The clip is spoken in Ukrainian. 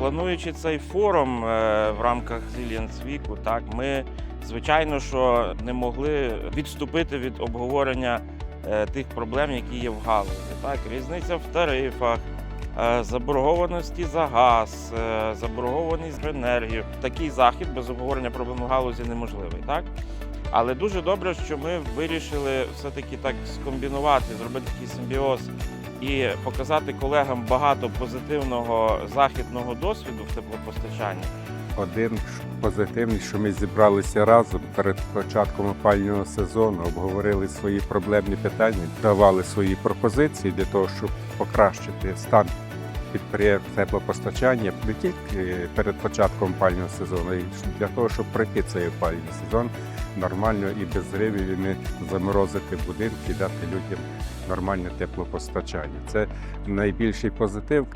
Плануючи цей форум е, в рамках Зіліанс Віку, так ми звичайно, що не могли відступити від обговорення е, тих проблем, які є в галузі. Так, різниця в тарифах, е, заборгованості за газ, заборгованість за енергію. Такий захід без обговорення проблем в галузі неможливий. Так? Але дуже добре, що ми вирішили все-таки так скомбінувати, зробити такий симбіоз і показати колегам багато позитивного західного досвіду в теплопостачанні. Один позитивний, що ми зібралися разом перед початком опалювального сезону, обговорили свої проблемні питання, давали свої пропозиції для того, щоб покращити стан підприємств теплопостачання не тільки перед початком опалювального сезону, а й для того, щоб пройти цей опалювальний сезон нормально і без зривів, і заморозити будинки, дати людям нормальне теплопостачання. Це найбільший позитив.